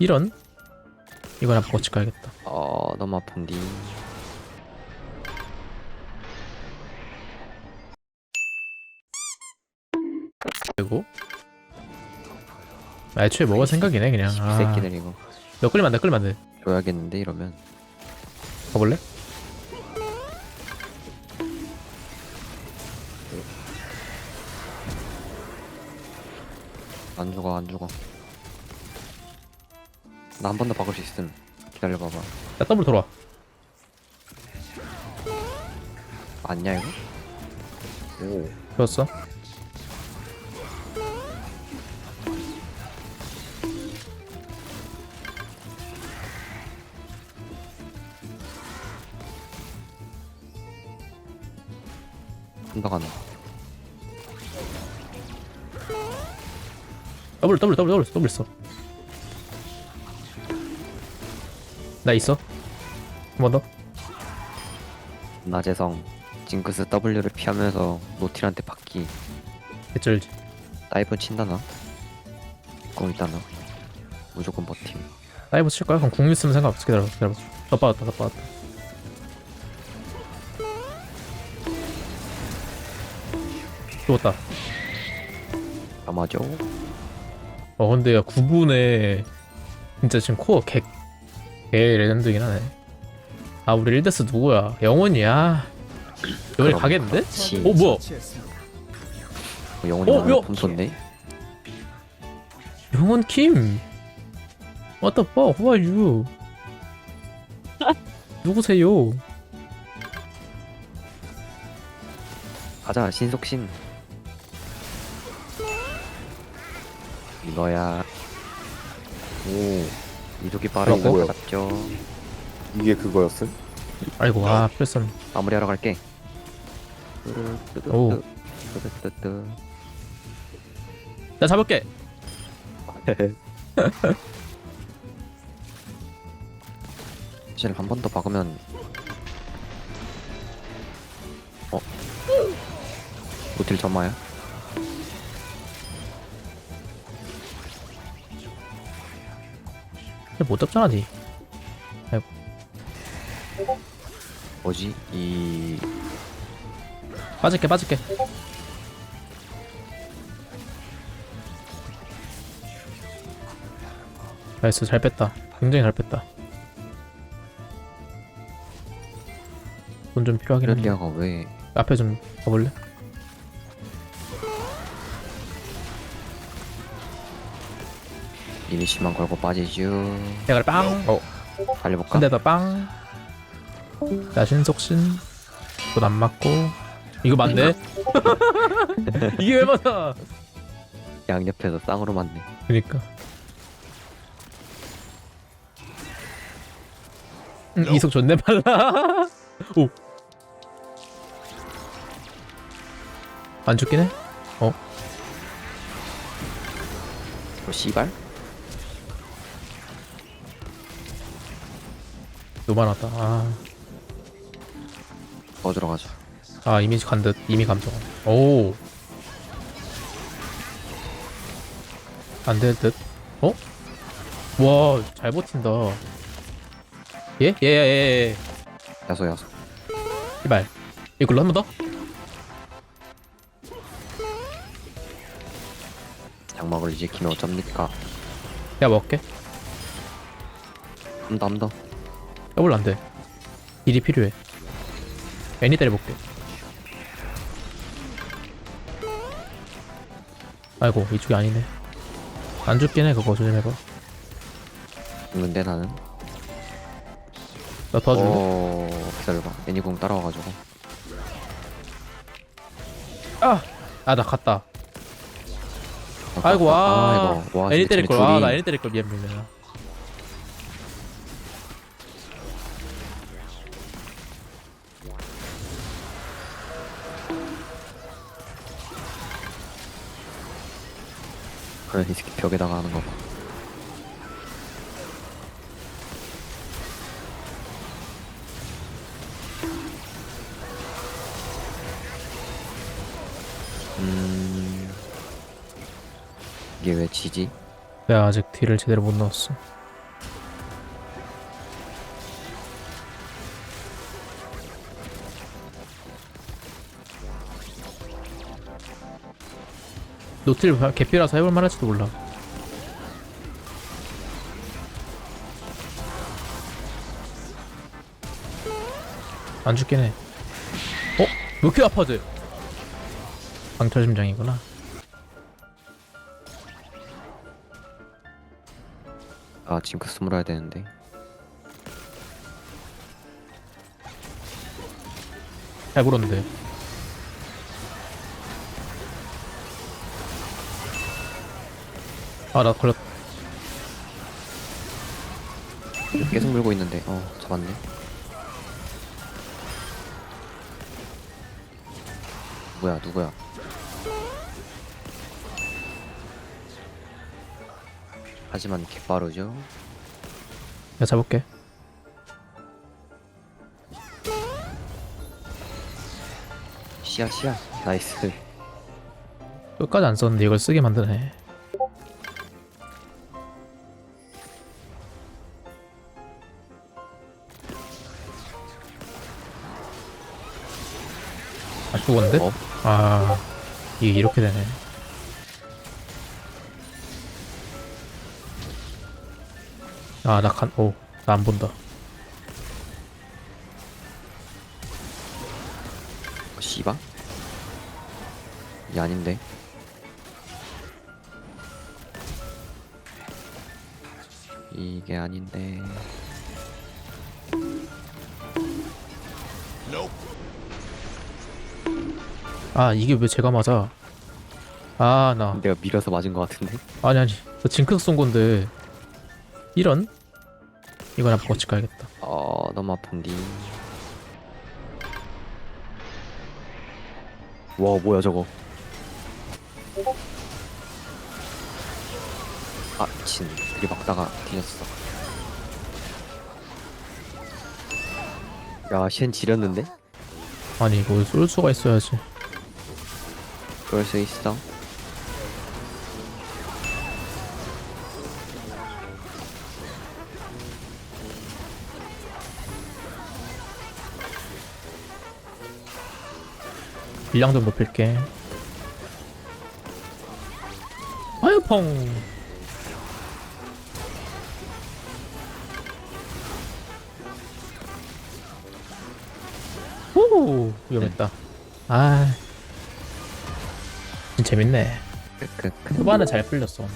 이런? 이건 한번 고치 가야겠다. 어 너무 아픈디. 그리고? 아, 애초에 먹을 생각이네 그냥. 이 아, 새끼들 이거. 너 끌리면 안돼 끌리면 안돼. 줘야겠는데 이러면? 가볼래? 안 죽어 안 죽어 나 한 번 더 박을 수 있음. 기다려봐봐. 야 더블 돌아 맞냐 이거? 오. 좋았어. 한다가네. 더블 더블 더블 더블 더블 있 나 있어? 한 번 더? 나재성. 징크스 W를 피하면서 노틸한테 받기. 개쩔지. 다이브 친다나? 공 있다나? 무조건 버팀 다이브 칠 거야? 그럼 궁 있으면 상관없어. 기다려 기다려 더 빠졌다 더 빠졌다. 죽었다. 아 맞아? 어 근데 야 9분에 진짜 지금 코어 개, 개 레전드긴 하네. 아 우리 1데스 누구야? 영원이야. 여기 그럼 가겠는데? 그렇지. 어 뭐야? 어, 영혼이 어, 어, 야! 폼쳤네? 영원 킴 What the fuck? Who are you? 누구세요? 가자 신속신 이거야. 오 이속이 빠르고 뭐야? 잡죠 이게 그거였어? 아이고 아 필선 마무리하러 갈게 오. 나 잡을게 사실 한 번 더 박으면 어? 노틸 점마야? 못 잡잖아 니 뭐지? 이 빠질게 빠질게. 나이스 잘 뺐다. 굉장히 잘 뺐다. 돈 좀 필요하긴 한데 이럴리아가 왜? 앞에 좀 가볼래? 이니시만 걸고 빠지죠 대가리 빵! 어 달려볼까? 한대더 빵! 나 신속신 돈안 맞고 이거 맞네? 이게 왜 맞아 양옆에서 쌍으로 맞네 그니까 응, 이속 존내 빨라 오. 안 죽긴 해? 어 씨발? 너무 많았다. 아, 더 들어가자. 아 이미지 간듯 이미 감정 오 안 될 듯. 어? 와 잘 버틴다. 예? 예 예예 야소 야소. 이발. 이걸로 한 번 더? 장막을 이제 키면 어쩝니까? 야 먹을게. 한더 한더 더블 안돼. 딜이 필요해. 애니 때려볼게. 아이고 이쪽이 아니네. 안 죽긴 해 그거 조심해봐. 죽는데 나는? 나 도와줄래? 어 기다려봐. 애니공 따라와가지고. 아! 아 나 갔다. 아이고 와 아, 이거 와 애니 진짜 때릴걸. 아나 애니 때릴걸. 미안 미안 그래 이 새끼 벽에다가 하는 거 봐 음 이게 왜 지지? 내가 아직 딜을 제대로 못 넣었어 노틸 바- 개피라서 해볼 만할지도 몰라. 안 죽긴 해. 어? 왜 이렇게 아파지? 방철심장이구나. 아 징크스 물어야 되는데. 잘 물었는데 아 나 걸렸 계속 물고 있는데. 어 잡았네. 뭐야 누구야? 하지만 개빠르죠? 내가 잡을게. 시야 시야 나이스. 끝까지 안 썼는데 이걸 쓰게 만드네 아 죽었는데? 어? 아 이게 이렇게 되네 아나 간.. 오나 안 본다 어, 씨바? 이게 아닌데 이게 아닌데 아 이게 왜 제가 맞아? 아나. 내가 밀어서 맞은 것 같은데? 아니 아니. 나 징크스 쏜 건데. 이런? 이건 한번 거치 가야겠다. 어 너무 아픈디 와 뭐야 저거? 아 미친. 들이박다가 뒤졌어. 야쉔 지렸는데? 아니 이거 쏠 수가 있어야지 그럴 수 있어. 일량 좀 높일게. 아유 펑. 오 위험했다. 아. 진짜 재밌네 초반에 잘 풀렸어